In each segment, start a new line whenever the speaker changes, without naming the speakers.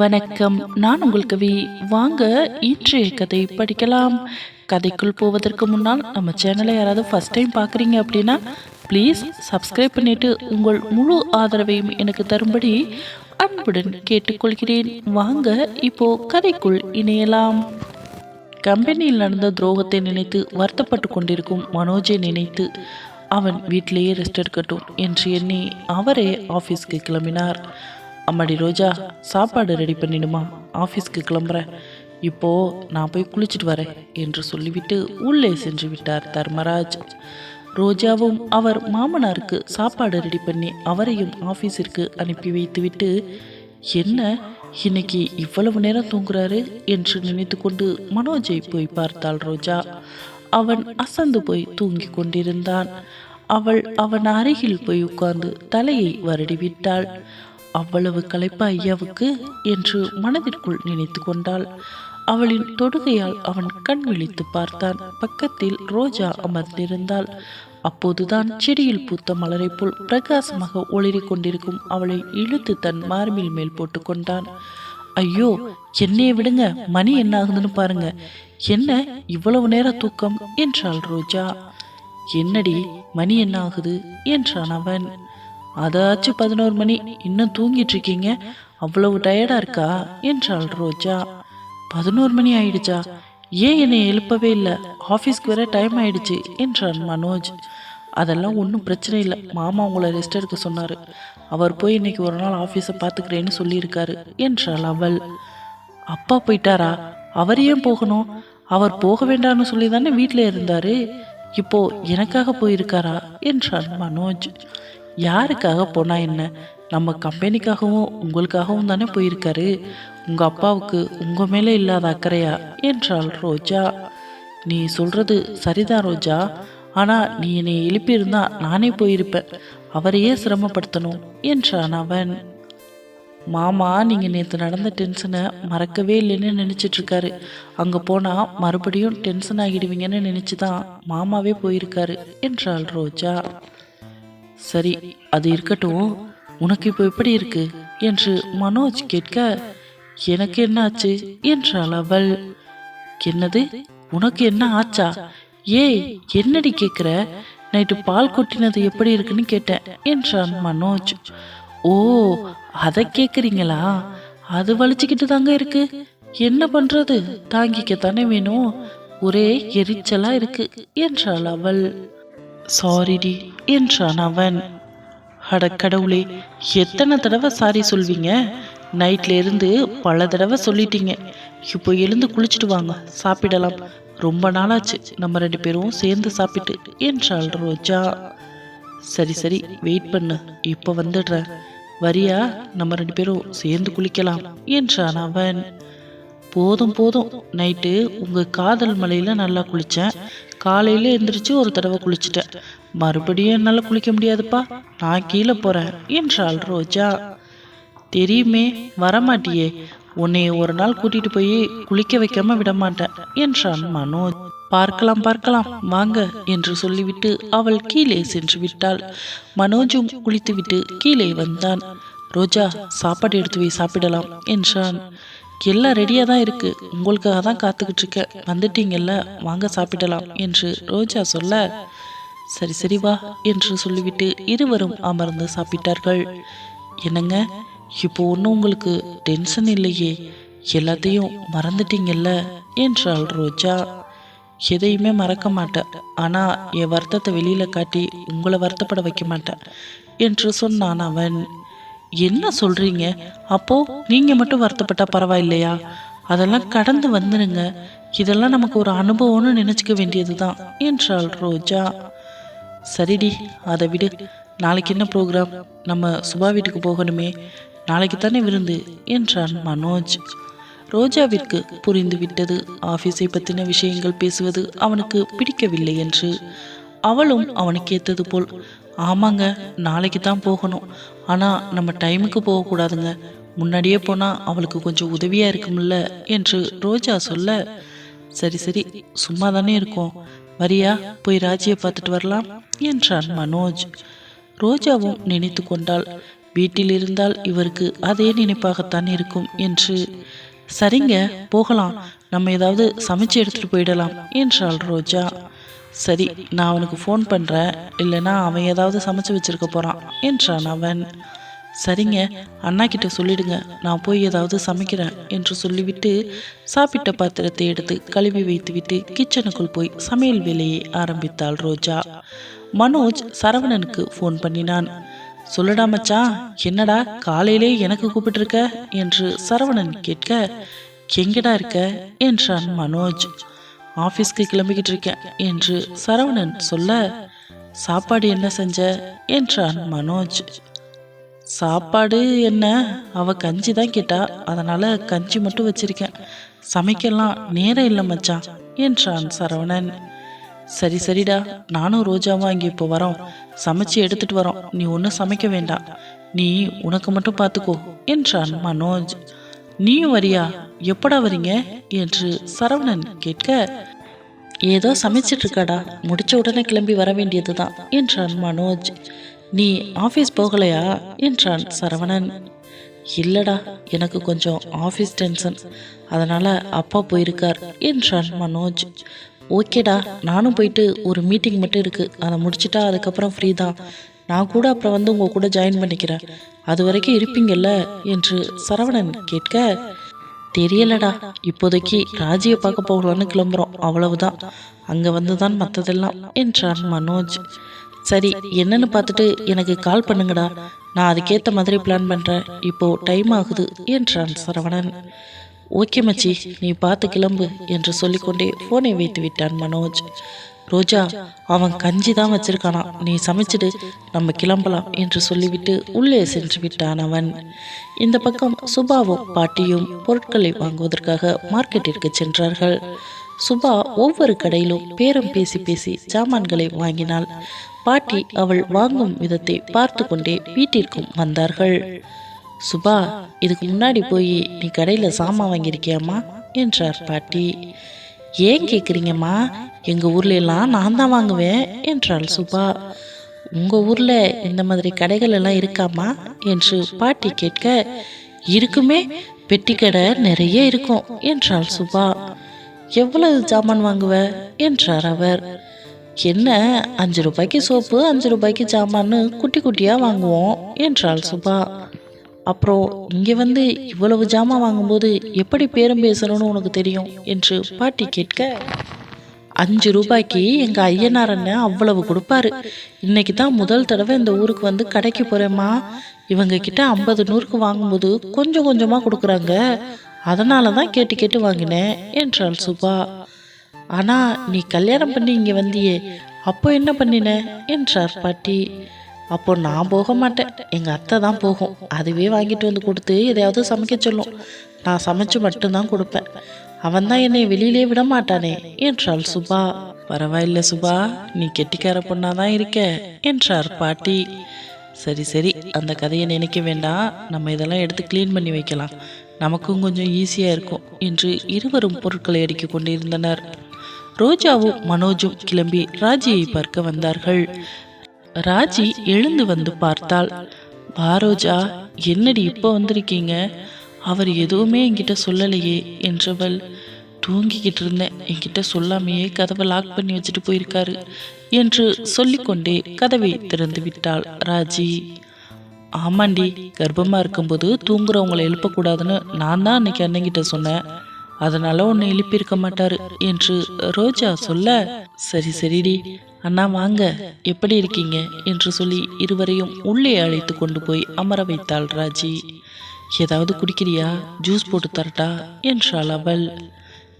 வணக்கம். நான் உங்கள் கவி. வாங்க இன்றைய கதை படிக்கலாம். கதைக்குள் போவதற்கு முன்னால் நம்ம சேனலை யாராவது ஃபர்ஸ்ட் டைம் பார்க்குறீங்க அப்படின்னா ப்ளீஸ் சப்ஸ்கிரைப் பண்ணிட்டு உங்கள் முழு ஆதரவையும் எனக்கு தரும்படி அன்புடன் கேட்டுக்கொள்கிறேன். வாங்க இப்போ கதைக்குள் இணையலாம். கம்பெனியில் நடந்த துரோகத்தை நினைத்து வருத்தப்பட்டு கொண்டிருக்கும் மனோஜை நினைத்து அவன் வீட்டிலேயே ரெஸ்ட் எடுக்கட்டும் என்று எண்ணி அவரே ஆஃபீஸ்க்கு கிளம்பினார். அம்மாடி ரோஜா சாப்பாடு ரெடி பண்ணிடுமா? ஆஃபீஸ்க்கு கிளம்புறேன். இப்போ நான் போய் குளிச்சுட்டு வரேன் என்று சொல்லிவிட்டு உள்ளே சென்று விட்டார் தர்மராஜ். ரோஜாவும் அவர் மாமனாருக்கு சாப்பாடு ரெடி பண்ணி அவரையும் ஆஃபீஸிற்கு அனுப்பி வைத்துவிட்டு என்ன இன்னைக்கு இவ்வளவு நேரம் தூங்குறாரு? என்று நினைத்து கொண்டு மனோஜை போய் பார்த்தாள் ரோஜா. அவன் அசந்து போய் தூங்கிக் கொண்டிருந்தான். அவள் அவன் அருகில் போய் உட்கார்ந்து தலையை வருடி விட்டாள் அவ்வளவு களைப்பா ஐயாவுக்கு என்று மனதிற்குள் நினைத்து கொண்டாள். அவளின் தொடுகையால் அவன் கண் விழித்து பார்த்தான். பக்கத்தில் ரோஜா அமர்ந்திருந்தாள். அப்போதுதான் செடியில் பூத்த மலரைப் போல் பிரகாசமாக ஒளிரி கொண்டிருக்கும் அவளை இழுத்து தன் மார்பில் மேல் போட்டுக்கொண்டான் ஐயோ என்னைய விடுங்க. மணி என்ன ஆகுதுன்னு பாருங்க. என்ன? இவ்வளவு நேர தூக்கம்? என்றாள் ரோஜா. என்னடி? மணி என்ன ஆகுது? என்றான் அவன். அதாச்சும் பதினோரு மணி. இன்னும் தூங்கிட்டு இருக்கீங்க அவ்வளவு டயர்டா இருக்கா? என்றாள் ரோஜா. பதினோரு மணி ஆயிடுச்சா? ஏன் என்னை எழுப்பவே இல்லை? ஆஃபீஸ்க்கு வேற டைம் ஆயிடுச்சு என்றான் மனோஜ். அதெல்லாம் ஒன்றும் பிரச்சனை இல்லை. மாமா உங்களை ரெஸ்ட் எடுக்க சொன்னார். அவர் போய் இன்னைக்கு ஒரு நாள் ஆஃபீஸை பார்த்துக்கிறேன்னு சொல்லியிருக்காரு என்றாள் அவள். அப்பா போயிட்டாரா? அவர் ஏன் போகணும்? அவர் போக வேண்டாம்னு சொல்லி தானே வீட்டில் இருந்தாரு? இப்போ எனக்காக போயிருக்காரா? என்றான் மனோஜ். யாருக்காக போனால் என்ன? நம்ம கம்பெனிக்காகவும் உங்களுக்காகவும் தானே போயிருக்காரு. உங்கள் அப்பாவுக்கு உங்கள் மேலே இல்லாத அக்கறையா? என்றாள் ரோஜா. நீ சொல்கிறது சரிதான் ரோஜா. ஆனால் நீ என்னை எழுப்பியிருந்தா நானே போயிருப்பேன். அவரையே சிரமப்படுத்தணும் என்றான் அவன். மாமா நீங்கள் நேற்று நடந்த டென்ஷனை மறக்கவே இல்லைன்னு நினச்சிட்ருக்காரு. அங்கே போனால் மறுபடியும் டென்ஷன் ஆகிடுவீங்கன்னு நினச்சி தான் மாமாவே போயிருக்காரு என்றாள் ரோஜா. சரி அது இருக்கட்டும். உனக்கு இப்போ எப்படி இருக்கு? என்று மனோஜ் கேட்க எனக்கு என்ன ஆச்சு? என்றாள் அவள். என்னது? உனக்கு என்ன ஆச்சா? ஏய் என்னடி கேட்குற நைட்டு பால் கொட்டினது எப்படி இருக்குன்னு கேட்டேன் என்றான் மனோஜ். ஓ அதை கேட்குறீங்களா அது வலிச்சுக்கிட்டு தாங்க இருக்கு. என்ன பண்றது? தாங்கிக்கத்தானே வேணும். ஒரே எரிச்சலா இருக்கு என்றாள் அவள். சாரிடி என்றான் அவன். அட கடவுளே எத்தனை தடவை சாரி சொல்வீங்க? நைட்ல இருந்து பல தடவை சொல்லிட்டீங்க. இப்போ எழுந்து குளிச்சுட்டு வாங்க சாப்பிடலாம். ரொம்ப நாளாச்சு நம்ம ரெண்டு பேரும் சேர்ந்து சாப்பிட்டு என்றாள் ரோஜா. சரி சரி வெயிட் பண்ணு இப்போ வந்துடுறேன் வரியா நம்ம ரெண்டு பேரும் சேர்ந்து குளிக்கலாம் என்றான் அவன். போதும் போதும் நைட்டு உங்கள் காதல் மலையில் நல்லா குளித்தேன் காலையில் எந்திரிச்சு ஒரு தடவை குளிச்சிட்டேன். மறுபடியும் என்னால் குளிக்க முடியாதுப்பா. நான் கீழே போகிறேன் என்றாள் ரோஜா. தெரியுமே வரமாட்டியே. உன்னை ஒரு நாள் கூட்டிட்டு போய் குளிக்க வைக்காம விட மாட்டேன் என்றான் மனோஜ். பார்க்கலாம் பார்க்கலாம். வாங்க என்று சொல்லிவிட்டு அவள் கீழே சென்று விட்டாள். மனோஜும் குளித்துவிட்டு கீழே வந்தான். ரோஜா சாப்பாடு எடுத்து போய் சாப்பிடலாம் என்றான். எல்லாம் ரெடியாக தான் இருக்கு. உங்களுக்காக தான் காத்துக்கிட்டு இருக்க வந்துட்டீங்கல்ல வாங்க சாப்பிடலாம் என்று ரோஜா சொல்ல சரி சரி வா என்று சொல்லிவிட்டு இருவரும் அமர்ந்து சாப்பிட்டார்கள். என்னங்க இப்போ ஒன்றும் உங்களுக்கு டென்ஷன் இல்லையே? எல்லாத்தையும் மறந்துட்டீங்கல்ல? என்றாள் ரோஜா. எதையுமே மறக்க மாட்டேன் ஆனால் என் வருத்தத்தை வெளியில் காட்டி உங்களை வருத்தப்பட வைக்க மாட்டேன் என்று சொன்னான் அவன். என்ன சொல்றீங்க? அப்போ நீங்க மட்டும் வருத்தப்பட்டா பரவாயில்லையா? அதெல்லாம் கடந்து வந்துருங்க. இதெல்லாம் நமக்கு ஒரு அனுபவம்னு நினைச்சுக்க வேண்டியதுதான் என்றாள் ரோஜா. சரிடி அதை விடு. நாளைக்கு என்ன ப்ரோக்ராம் நம்ம சுபா வீட்டுக்கு போகணுமே. நாளைக்கு தானே விருந்து என்றான் மனோஜ். ரோஜாவிற்கு புரிந்துவிட்டது ஆபீஸை பற்றின விஷயங்கள் பேசுவது அவனுக்கு பிடிக்கவில்லை என்று. அவளும் அவனுக்கு ஏத்தது போல் ஆமாங்க நாளைக்கு தான் போகணும். ஆனால் நம்ம டைமுக்கு போகக்கூடாதுங்க. முன்னாடியே போனால் அவளுக்கு கொஞ்சம் உதவியாக இருக்கும்ல என்று ரோஜா சொல்ல சரி சரி சும்மா தானே இருக்கோம். வரியா போய் ராஜியை பார்த்துட்டு வரலாம் என்றான் மனோஜ். ரோஜாவும் நினைத்து கொண்டாள். வீட்டில் இருந்தால் இவருக்கு அதே நினைப்பாகத்தான் இருக்கும் என்று சரிங்க போகலாம். நம்ம ஏதாவது சமைச்சு எடுத்துட்டு போயிடலாம் என்றாள் ரோஜா. சரி நான் அவனுக்கு ஃபோன் பண்ணுறேன் இல்லைனா அவன் ஏதாவது சமைச்சு வச்சிருக்க போகிறான் என்றான் அவன். சரிங்க அண்ணா கிட்ட சொல்லிடுங்க. நான் போய் ஏதாவது சமைக்கிறேன் என்று சொல்லிவிட்டு சாப்பிட்ட பாத்திரத்தை எடுத்து கழுவி வைத்துவிட்டு கிச்சனுக்குள் போய் சமையல் வேலையை ஆரம்பித்தாள் ரோஜா. மனோஜ் சரவணனுக்கு ஃபோன் பண்ணினான். சொல்லடா மச்சான் என்னடா காலையிலே எனக்கு கூப்பிட்டுருக்க என்று சரவணன் கேட்க எங்கடா இருக்க? என்றான் மனோஜ். ஆஃபீஸ்க்கு கிளம்பிக்கிட்டு இருக்கேன் என்று சரவணன் சொல்ல சாப்பாடு என்ன செஞ்ச? என்றான் மனோஜ். சாப்பாடு என்ன? அவ கஞ்சி தான் கேட்டா. அதனால கஞ்சி மட்டும் வச்சிருக்கேன். சமைக்கலாம். நேரம் இல்லை மச்சான். என்றான் சரவணன். சரி சரிடா. நானும் ரோஜாவும் அங்கே இப்போ வரோம். சமைச்சு எடுத்துட்டு வரோம். நீ ஒன்றும் சமைக்க வேண்டாம். நீ உனக்கு மட்டும் பார்த்துக்கோ என்றான் மனோஜ். நீயும் வரியா? எப்படா வரீங்க? என்று சரவணன் கேட்க ஏதோ சமைச்சிட்டு இருக்காடா முடிச்ச உடனே கிளம்பி வர வேண்டியதுதான் என்றான் மனோஜ். நீ ஆஃபீஸ் போகலையா? என்றான் சரவணன். இல்லடா. எனக்கு கொஞ்சம் ஆஃபீஸ் டென்ஷன். அதனால அப்பா போயிருக்கார் என்றான் மனோஜ். ஓகேடா. நானும் போயிட்டு ஒரு மீட்டிங் மட்டும் இருக்கு. அதை முடிச்சிட்டா அதுக்கப்புறம் ஃப்ரீ தான். நான் கூட அப்புறம் வந்து உங்க கூட ஜாயின் பண்ணிக்கிறேன். அது வரைக்கும் இருப்பீங்கல்ல? என்று சரவணன் கேட்க தெரியலடா. இப்போதைக்கு ராஜியை பார்க்க போகலான்னு கிளம்புறோம். அவ்வளவுதான். அங்க வந்து தான் மற்றதெல்லாம் என்றான் மனோஜ். சரி என்னன்னு பார்த்துட்டு எனக்கு கால் பண்ணுங்கடா. நான் அதுக்கேற்ற மாதிரி பிளான் பண்ணுறேன் இப்போ டைம் ஆகுது என்றான் சரவணன். ஓகே மச்சி நீ பார்த்து கிளம்பு என்று சொல்லிக்கொண்டே ஃபோனை வைத்து விட்டான் மனோஜ். ரோஜா அவன் கஞ்சி தான் வச்சிருக்கானா? நீ சமைச்சிடு நம்ம கிளம்பலாம் என்று சொல்லிவிட்டு உள்ளே சென்று விட்டான் அவன். இந்த பக்கம் சுபாவும் பாட்டியும் பொருட்களை வாங்குவதற்காக மார்க்கெட்டிற்கு சென்றார்கள். சுபா ஒவ்வொரு கடையிலும் பேரம் பேசி பேசி சாமான்களை வாங்கினாள். பாட்டி அவள் வாங்கும் விதத்தை பார்த்து கொண்டே வீட்டிற்கும் வந்தார்கள். சுபா இதுக்கு முன்னாடி போய் நீ கடையில் சாமான் வாங்கியிருக்கியாம்மா? என்றார் பாட்டி. ஏன் கேட்குறீங்கம்மா எங்கள் ஊர்ல எல்லாம் நான் தான் வாங்குவேன் என்றாள் சுபா. உங்கள் ஊரில் இந்த மாதிரி கடைகள் எல்லாம் இருக்காமா என்று பாட்டி கேட்க இருக்குமே பெட்டி கடை நிறைய இருக்கும் என்றாள் சுபா. எவ்வளவு ஜாமான் வாங்குவ? என்றார் அவர். என்ன அஞ்சு ரூபாய்க்கு சோப்பு அஞ்சு ரூபாய்க்கு ஜாமான்னு குட்டி குட்டியாக வாங்குவோம் என்றாள் சுபா. அப்புறம் இங்கே வந்து இவ்வளவு ஜாமான் வாங்கும்போது எப்படி பேரம் பேசணும்னு உனக்கு தெரியும்? என்று பாட்டி கேட்க அஞ்சு ரூபாய்க்கு எங்கள் ஐயனார் அண்ணன் அவ்வளவு கொடுப்பாரு. இன்னைக்கு தான் முதல் தடவை இந்த ஊருக்கு வந்து கடைக்கு போகிறேம்மா இவங்க கிட்ட ஐம்பது நூறுக்கு வாங்கும்போது கொஞ்சம் கொஞ்சமாக கொடுக்குறாங்க. அதனால தான் கேட்டு கேட்டு வாங்கினேன் என்றாள் சுபா. ஆனால் நீ கல்யாணம் பண்ணி இங்கே வந்தியே. அப்போ என்ன பண்ணின? என்றார் பாட்டி. அப்போ நான் போக மாட்டேன். எங்கள் அத்தை தான் போகும். அதுவே வாங்கிட்டு வந்து கொடுத்து எதையாவது சமைக்க சொல்லும். நான் சமைச்சு மட்டும்தான் கொடுப்பேன். அவன் தான் என்னை வெளியிலே விட மாட்டானே. என்றாள் சுபா. பரவாயில்ல சுபா. நீ கெட்டிக்கார பொண்ணாதான் இருக்க. என்றார் பாட்டி. சரி சரி. அந்த கதையை நினைக்க வேண்டாம். நம்ம இதெல்லாம் எடுத்து க்ளீன் பண்ணி வைக்கலாம். நமக்கும் கொஞ்சம் ஈஸியாக இருக்கும் என்று இருவரும் பொருட்களை அடுக்கிக் கொண்டிருந்தனர். ரோஜாவும் மனோஜும் கிளம்பி ராஜியை பார்க்க வந்தார்கள். ராஜி எழுந்து வந்து பார்த்தாள். பாரோஜா என்னடி இப்போ வந்திருக்கீங்க? அவர் எதுவுமே என்கிட்ட சொல்லலையே என்றவள். தூங்கிக்கிட்டு இருந்தேன். என்கிட்ட சொல்லாமையே கதவை லாக் பண்ணி வச்சுட்டு போயிருக்காரு என்று சொல்லிக்கொண்டே கதவை திறந்து விட்டாள் ராஜி. ஆமாண்டி கர்ப்பமாக இருக்கும்போது தூங்குறவங்களை எழுப்பக்கூடாதுன்னு நான் தான் அன்னைக்கு அண்ணங்கிட்ட சொன்னேன். அதனால உன்னை எழுப்பியிருக்க மாட்டாரு என்று ரோஜா சொல்ல சரி சரிடி. அண்ணா வாங்க. எப்படி இருக்கீங்க? என்று சொல்லி இருவரையும் உள்ளே அழைத்து கொண்டு போய் அமர வைத்தாள் ராஜி. ஏதாவது குடிக்கிறியா? ஜூஸ் போட்டு தரட்டா? என்றாள் அவள்.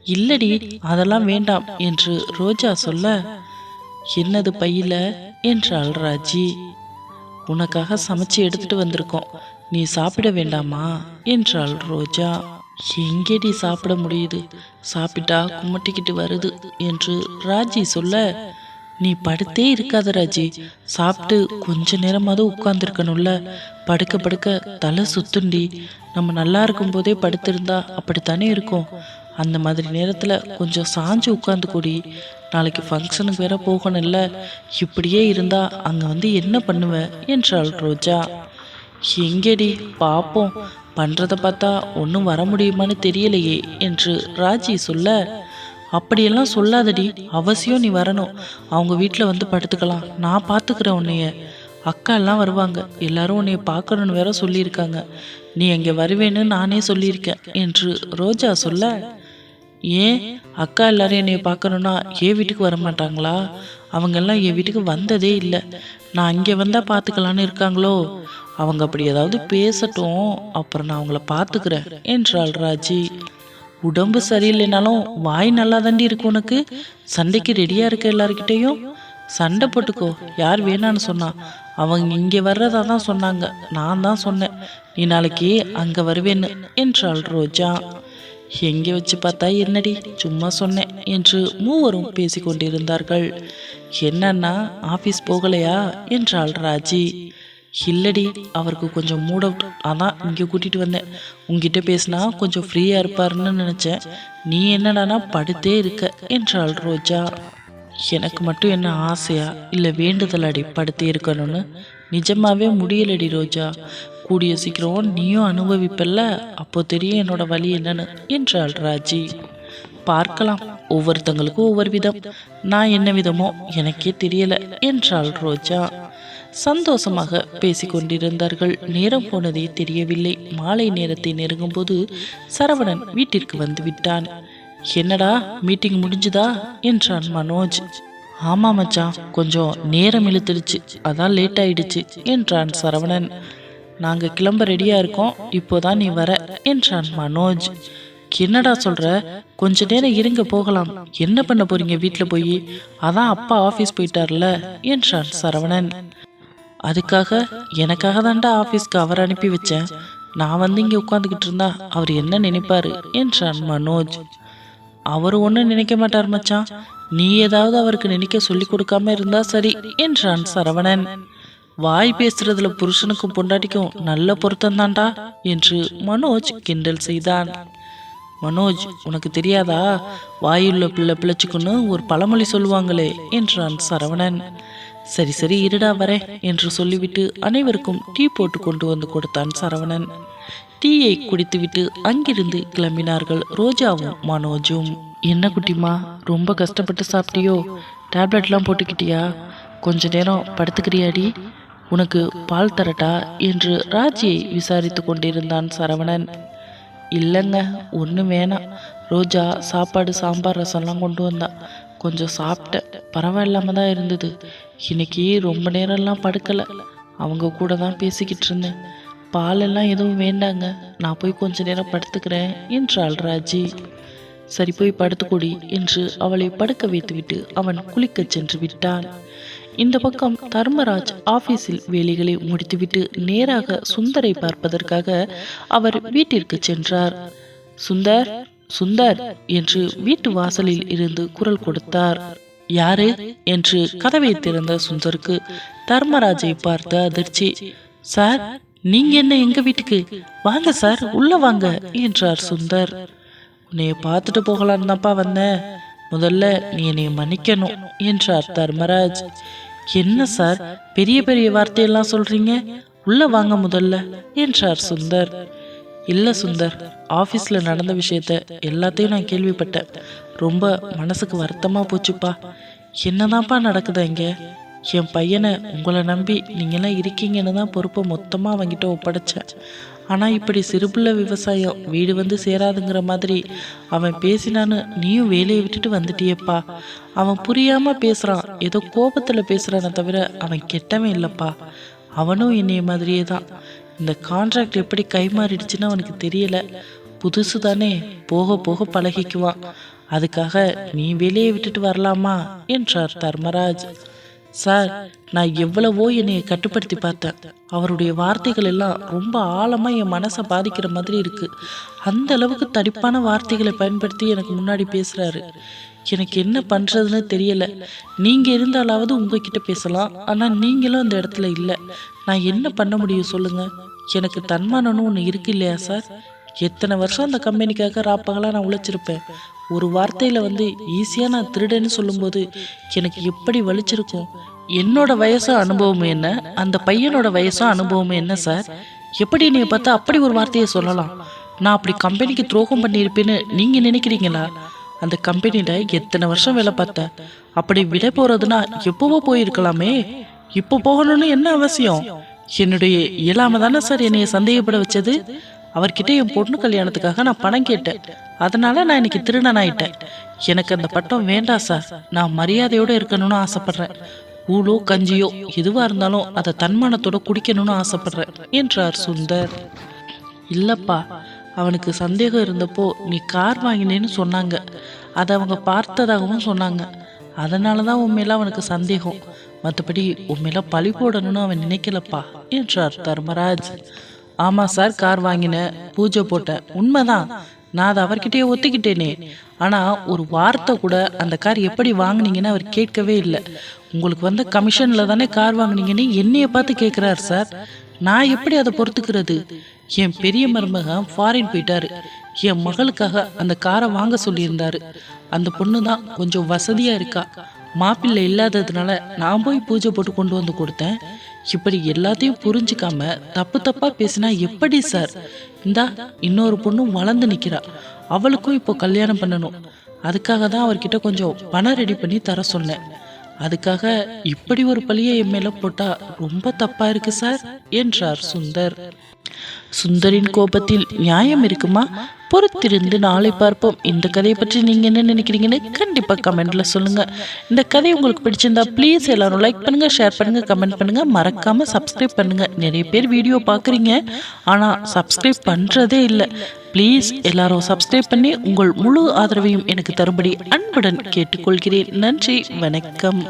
இல்லடி அதெல்லாம் வேண்டாம் என்று ரோஜா சொல்ல என்னது பையில? என்றாள் ராஜி. உனக்காக சமைச்சு எடுத்துட்டு வந்திருக்கோம். நீ சாப்பிட வேண்டாமா? என்றாள் ரோஜா. எங்கேடி சாப்பிட முடியுது. சாப்பிட்டா குமட்டிக்கிட்டு வருது என்று ராஜி சொல்ல நீ படுத்தே இருக்காத ராஜி. சாப்பிட்டு கொஞ்ச நேரமாவது உட்கார்ந்துருக்கணும்ல. படுக்க படுக்க தலை சுத்துண்டி. நம்ம நல்லா இருக்கும் போதே படுத்திருந்தா அப்படித்தானே இருக்கும். அந்த மாதிரி நேரத்தில் கொஞ்சம் சாஞ்சு உட்காந்து கூடி. நாளைக்கு ஃபங்க்ஷனுக்கு வேற போகணும்ல. இப்படியே இருந்தா அங்கே வந்து என்ன பண்ணுவ? என்றாள் ரோஜா. எங்கேடி? பார்ப்போம் பண்ணுறத பார்த்தா ஒன்றும் வர முடியுமான்னு தெரியலையே என்று ராஜி சொல்ல அப்படியெல்லாம் சொல்லாதடி அவசியம் நீ வரணும். அவங்க வீட்டில் வந்து படுத்துக்கலாம். நான் பார்த்துக்கிறேன் உன்னைய. அக்கா எல்லாம் வருவாங்க. எல்லாரும் உன்னைய பார்க்கணுன்னு வேற சொல்லியிருக்காங்க. நீ அங்கே வருவேன்னு நானே சொல்லியிருக்கேன் என்று ரோஜா சொல்ல ஏன்? அக்கா எல்லாரும் என்னை பார்க்கணுன்னா என் வீட்டுக்கு வர மாட்டாங்களா? அவங்கெல்லாம் என் வீட்டுக்கு வந்ததே இல்லை. நான் இங்கே வந்தால் பார்த்துக்கலான்னு இருக்காங்களோ? அவங்க அப்படி ஏதாவது பேசட்டும் அப்புறம் நான் அவங்கள பார்த்துக்கிறேன் என்றாள் ராஜி. உடம்பு சரியில்லைனாலும் வாய் நல்லா தாண்டி இருக்கு உனக்கு? சண்டைக்கு ரெடியாக இருக்க எல்லாருக்கிட்டேயும் சண்டை போட்டுக்கோ யார் வேணான்னு சொன்னா. அவங்க இங்கே வர்றதா தான் சொன்னாங்க. நான் தான் சொன்னேன். நீ நாளைக்கு அங்கே வருவேன்னு என்றாள் ரோஜா. எங்கே வச்சு பார்த்தா என்னடி? சும்மா சொன்னேன் என்று மூவரும் பேசிக்கொண்டிருந்தார்கள். என்னன்னா ஆஃபீஸ் போகலையா? என்றாள் ராஜி. இல்லடி அவருக்கு கொஞ்சம் மூட் அவுட். அதான் இங்கே கூட்டிகிட்டு வந்தேன். உங்ககிட்ட பேசினா கொஞ்சம் ஃப்ரீயாக இருப்பாருன்னு நினச்சேன். நீ என்னடானா படுத்தே இருக்க என்றாள் ரோஜா. எனக்கு மட்டும் என்ன ஆசையா? இல்லை வேண்டுதலாடி படுத்தே இருக்கணும்னு? நிஜமாவே முடியலடி ரோஜா. கூடிய சீக்கிரம் நீயும் அனுபவிப்பல்ல? அப்போ தெரியும் என்னோட வழி என்னன்னு? என்றாள் ராஜி. பார்க்கலாம். ஒவ்வொருத்தங்களுக்கும் ஒவ்வொரு விதம். நான் என்ன விதமோ எனக்கே தெரியல என்றாள் ரோஜா. சந்தோஷமாக பேசிக்கொண்டிருந்தார்கள். நேரம் போனதே தெரியவில்லை. மாலை நேரத்தை நெருங்கும்போது சரவணன் வீட்டிற்கு வந்து விட்டான் என்னடா மீட்டிங் முடிஞ்சுதா? என்றான் மனோஜ். ஆமா மச்சான் கொஞ்சம் நேரம் இழுத்துடுச்சு. அதான் லேட் ஆயிடுச்சு என்றான் சரவணன். நாங்க கிளம்ப ரெடியா இருக்கோம். இப்போதான் நீ வர என்றான் மனோஜ். என்னடா சொல்ற? கொஞ்ச நேரம் இருங்க போகலாம். என்ன பண்ண போறீங்க வீட்டில் போய்? அதான் அப்பா ஆஃபீஸ் போயிட்டார்ல என்றான் சரவணன். அதுக்காக எனக்காக தாண்டா ஆஃபீஸ்க்கு அவர் அனுப்பி வச்சேன். நான் வந்து இங்கே உட்காந்துக்கிட்டு இருந்தா அவர் என்ன நினைப்பாரு என்றான் மனோஜ். அவர் ஒன்றும் நினைக்க மாட்டார் மச்சான். நீ ஏதாவது அவருக்கு நினைக்க சொல்லி கொடுக்காம இருந்தா சரி என்றான் சரவணன். வாய் பேசுறதுல புருஷனுக்கும் பொண்டாட்டிக்கும் நல்ல பொருத்தம் தாண்டா என்று மனோஜ் கிண்டல் செய்தான். மனோஜ் உனக்கு தெரியாதா? வாயுள்ள பிள்ளை பிழைச்சிக்குன்னு ஒரு பழமொழி சொல்லுவாங்களே என்றான் சரவணன். சரி சரி இருடா வரேன் என்று சொல்லிவிட்டு அனைவருக்கும் டீ போட்டு கொண்டு வந்து கொடுத்தான் சரவணன். டீயை குடித்துவிட்டு அங்கிருந்து கிளம்பினார்கள் ரோஜாவும் மனோஜும். என்ன குட்டிமா ரொம்ப கஷ்டப்பட்டு சாப்பிட்டியோ? டேப்லெட்லாம் போட்டுக்கிட்டியா? கொஞ்ச நேரம் படுத்துக்கிறியாடி? உனக்கு பால் தரட்டா? என்று ராஜியை விசாரித்து கொண்டிருந்தான் சரவணன். இல்லைங்க ஒன்றும் வேணாம். ரோஜா சாப்பாடு சாம்பார் ரசம்லாம் கொண்டு வந்தா. கொஞ்சம் சாப்பிட்டேன். பரவாயில்லாம தான் இருந்தது. இன்னைக்கு ரொம்ப நேரம்லாம் படுக்கலை. அவங்க கூட தான் பேசிக்கிட்டு இருந்தேன். பாலெல்லாம் எதுவும் வேண்டாங்க. நான் போய் கொஞ்ச நேரம் படுத்துக்கிறேன் என்றாள் ராஜி. சரி போய் படுத்துக்கொடி என்று அவளை படுக்க வைத்துவிட்டு அவன் குளிக்கச் சென்று விட்டான். இந்த பக்கம் தர்மராஜ் ஆபீஸில் வேலைகளை முடித்துவிட்டு நேராக சுந்தரை பார்ப்பதற்காக அவர் வீட்டிற்கு சென்றார். சுந்தர் சுந்தர் என்று வீட்டு வாசலில் இருந்து குரல் கொடுத்தார். யாரு? என்று கதவை திறந்த சுந்தருக்கு தர்மராஜை பார்த்த அதிர்ச்சி. சார் நீங்க என்ன எங்க வீட்டுக்கு? வாங்க சார் உள்ள வாங்க என்றார் சுந்தர். உன்னைய பார்த்துட்டு போகலான்னு தான்ப்பா வந்தேன் முதல்ல நீ என்னை மன்னிக்கணும் என்றார் தர்மராஜ். என்ன சார் பெரிய பெரிய வார்த்தையெல்லாம் சொல்றீங்க? உள்ள வாங்க முதல்ல என்றார் சுந்தர். இல்லை சுந்தர் ஆஃபீஸில் நடந்த விஷயத்த எல்லாத்தையும் நான் கேள்விப்பட்டேன். ரொம்ப மனசுக்கு வருத்தமாக போச்சுப்பா. என்னதான்ப்பா நடக்குது இங்கே என் பையனை உங்களை நம்பி நீங்களாம் இருக்கீங்கன்னு தான் பொறுப்பை மொத்தமாக அவங்கிட்ட ஒப்படைச்சேன். ஆனால் இப்படி சிறுபுள்ள விவசாயம் வீடு வந்து சேராதுங்கிற மாதிரி அவன் பேசினான்னு நீயும் வேலையை விட்டுட்டு வந்துட்டியேப்பா. அவன் புரியாமல் பேசுகிறான் ஏதோ கோபத்தில் பேசுகிறானே தவிர அவன் கெட்டவன் இல்லைப்பா. அவனும் என்னைய மாதிரியே தான். இந்த கான்ட்ராக்ட் எப்படி கைமாறிடுச்சுன்னு அவனுக்கு தெரியல. புதுசு தானே போக போக பழகிக்குவான். அதுக்காக நீ வெளியே விட்டுட்டு வரலாமா? என்றார் தர்மராஜ். சார் நான் எவ்வளவோ என்னைய கட்டுப்படுத்தி பார்த்தேன். அவருடைய வார்த்தைகள் எல்லாம் ரொம்ப ஆழமாக என் மனசை பாதிக்கிற மாதிரி இருக்கு. அந்த அளவுக்கு தடிப்பான வார்த்தைகளை பயன்படுத்தி எனக்கு முன்னாடி பேசுறாரு. எனக்கு என்ன பண்றதுன்னு தெரியல. நீங்க இருந்தாலாவது உங்ககிட்ட பேசலாம். ஆனா நீங்களும் அந்த இடத்துல இல்லை. நான் என்ன பண்ண முடியும் சொல்லுங்க? எனக்கு தன்மானம்னு ஒன்று இருக்கு இல்லையா சார்? எத்தனை வருஷம் அந்த கம்பெனிக்காக ராப்பகலாக நான் உழைச்சிருப்பேன். ஒரு வார்த்தையில் வந்து ஈஸியாக நான் திருடன்னு சொல்லும்போது எனக்கு எப்படி வலிச்சிருக்கும்? என்னோட வயசும் அனுபவம் என்ன? அந்த பையனோட வயசும் அனுபவம் என்ன சார்? எப்படி நீ பார்த்தா அப்படி ஒரு வார்த்தையை சொல்லலாம்? நான் அப்படி கம்பெனிக்கு துரோகம் பண்ணியிருப்பேன்னு நீங்கள் நினைக்கிறீங்களா? அந்த கம்பெனியில் எத்தனை வருஷம் வேலை பார்த்தேன். அப்படி விட போகிறதுனா எப்போவோ போயிருக்கலாமே. இப்போ போகணும்னு என்ன அவசியம்? என்னுடைய இயலாம தானே சார் என்னைய சந்தேகப்பட வச்சது? அவர்கிட்ட என் பொண்ணு கல்யாணத்துக்காக நான் பணம் கேட்டேன். அதனால நான் இன்னைக்கு திருடன் ஆயிட்டேன். எனக்கு அந்த பட்டம் வேண்டாம் சார். நான் மரியாதையோடு இருக்கணும்னு ஆசைப்படுறேன். ஊழோ கஞ்சியோ எதுவா இருந்தாலும் அதை தன்மானத்தோட குடிக்கணும்னு ஆசைப்படுறேன் என்றார் சுந்தர். இல்லப்பா அவனுக்கு சந்தேகம் இருந்தப்போ நீ கார் வாங்கினேன்னு சொன்னாங்க. அதை அவங்க பார்த்ததாகவும் சொன்னாங்க. அதனால தான் உன் அவனுக்கு சந்தேகம். மற்றபடி உண்மையில பழி போடணும்னு அவன் நினைக்கலப்பா என்றார் தர்மராஜ். ஆமா சார் கார் வாங்கினேன் பூஜை போட்டேன் உண்மைதான். நான் அதை அவர்கிட்டயே ஒத்துக்கிட்டேனே. ஆனா ஒரு வார்த்தை கூட அந்த கார் எப்படி வாங்குனீங்கன்னு அவர் கேட்கவே இல்லை. உங்களுக்கு வந்த கமிஷன்ல தானே கார் வாங்குனீங்கன்னு என்னைய பார்த்து கேட்குறாரு சார். நான் எப்படி அதை பொறுத்துக்கிறது? என் பெரிய மருமகன் ஃபாரின் போயிட்டாரு. என் மகளுக்காக அந்த காரை வாங்க சொல்லியிருந்தாரு. அந்த பொண்ணு தான் கொஞ்சம் வசதியா இருக்கா. மாப்பிள்ளை இல்லாததுனால நான் போய் பூஜை போட்டு கொண்டு வந்து கொடுத்தேன். இப்படி எல்லாத்தையும் புரிஞ்சுக்காம தப்பு தப்பா பேசினா எப்படி சார்? இந்தா இன்னொரு பொண்ணும் வளர்ந்து நிக்கிறா. அவளுக்கும் இப்போ கல்யாணம் பண்ணணும். அதுக்காக தான் அவர்கிட்ட கொஞ்சம் பணம் ரெடி பண்ணி தர சொன்னேன். அதுக்காக இப்படி ஒரு பழியை என் மேல போட்டா ரொம்ப தப்பா இருக்கு சார் என்றார் சுந்தர். சுந்தரின் கோபத்தில் நியாயம் இருக்குமா? பொறுத்திருந்து நாளை பார்ப்போம். இந்த கதையை பற்றி நீங்கள் என்ன நினைக்கிறீங்கன்னு கண்டிப்பாக கமெண்ட்டில் சொல்லுங்கள் இந்த கதை உங்களுக்கு பிடிச்சிருந்தா ப்ளீஸ் எல்லாரும் லைக் பண்ணுங்கள் ஷேர் பண்ணுங்கள் கமெண்ட் பண்ணுங்கள் மறக்காமல் சப்ஸ்கிரைப் பண்ணுங்கள் நிறைய பேர் வீடியோ பார்க்குறீங்க. ஆனால் சப்ஸ்கிரைப் பண்ணுறதே இல்லை. ப்ளீஸ் எல்லாரும் சப்ஸ்கிரைப் பண்ணி உங்கள் முழு ஆதரவையும் எனக்கு தரும்படி அன்புடன் கேட்டுக்கொள்கிறேன். நன்றி வணக்கம்.